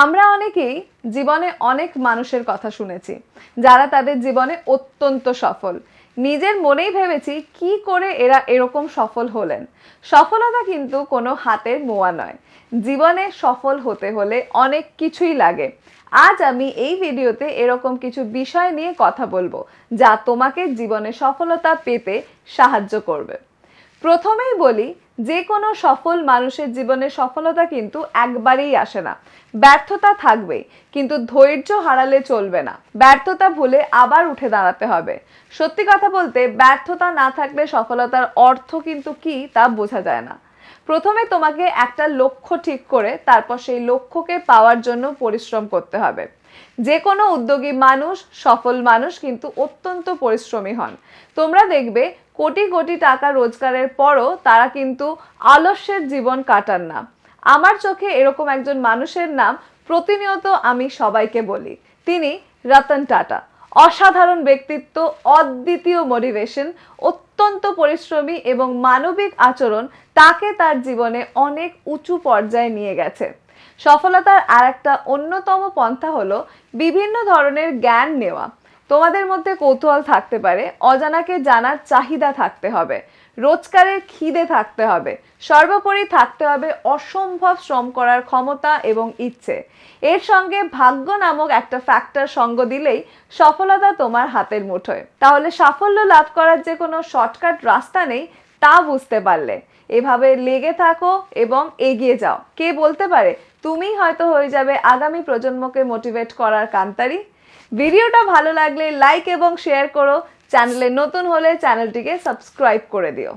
আমরা অনেকেই জীবনে অনেক মানুষের কথা শুনেছি, যারা তাদের জীবনে অত্যন্ত সফল। নিজের মনেই ভেবেছি কি করে এরা এরকম সফল হলেন। সফলতা কিন্তু কোনো হাতের মোয়া নয়। জীবনে সফল হতে হলে অনেক কিছুই লাগে। আজ আমি এই ভিডিওতে এরকম কিছু বিষয় নিয়ে কথা বলব, যা তোমাকে জীবনে সফলতা পেতে সাহায্য করবে। প্রথমেই বলি যে কোনো সফল মানুষের জীবনে সফলতা কিন্তু একবারেই আসে না। ব্যর্থতা থাকবে কিন্তু ধৈর্য হারালে চলবে না। ব্যর্থতা ভুলে আবার উঠে দাঁড়াতে হবে। সত্যি কথা বলতে, ব্যর্থতা না থাকলে সফলতার অর্থ কিন্তু কি তা বোঝা যায় না। প্রথমে তোমাকে একটা লক্ষ্য ঠিক করে তারপর সেই লক্ষ্যকে পাওয়ার জন্য পরিশ্রম করতে হবে। যে কোনো উদ্যোগী মানুষ, সফল মানুষ কিন্তু অত্যন্ত পরিশ্রমী হন। তোমরা দেখবে কোটি কোটি টাকা রোজগারের পরও তারা কিন্তু আলস্যের জীবন কাটান না। আমার চোখে এরকম একজন মানুষের নাম প্রতিনিয়ত আমি সবাইকে বলি। তিনি রতন টাটা। অসাধারণ ব্যক্তিত্ব, অদ্বিতীয় মোটিভেশন অত্যন্ত পরিশ্রমী এবং মানবিক আচরণ তাকে তার জীবনে অনেক উঁচু পর্যায়ে নিয়ে গেছে। সফলতার আর একটা অন্যতম পন্থা হলো বিভিন্ন ধরনের জ্ঞান নেওয়া। তোমাদের মধ্যে কৌতূহল থাকতে পারে, অজানাকে জানার চাহিদা থাকতে হবে রোজগারের খিদে থাকতে হবে, সর্বোপরি থাকতে হবে অসম্ভব শ্রম করার ক্ষমতা এবং ইচ্ছে। এর সঙ্গে ভাগ্য নামক একটা ফ্যাক্টর সঙ্গ দিলেই সফলতা তোমার হাতের মুঠোয়। তাহলে সাফল্য লাভ করার যে কোনো শর্টকাট রাস্তা নেই, তা বুঝতে পারলে। এভাবে লেগে থাকো এবং এগিয়ে যাও। কে বলতে পারে তুমি হয়তো হয়ে যাবে আগামী প্রজন্মকে মোটিভেট করার কান্তারি। ভিডিওটা ভালো লাগলে লাইক এবং শেয়ার করো। চ্যানেলে নতুন হলে চ্যানেলটিকে সাবস্ক্রাইব করে দিও।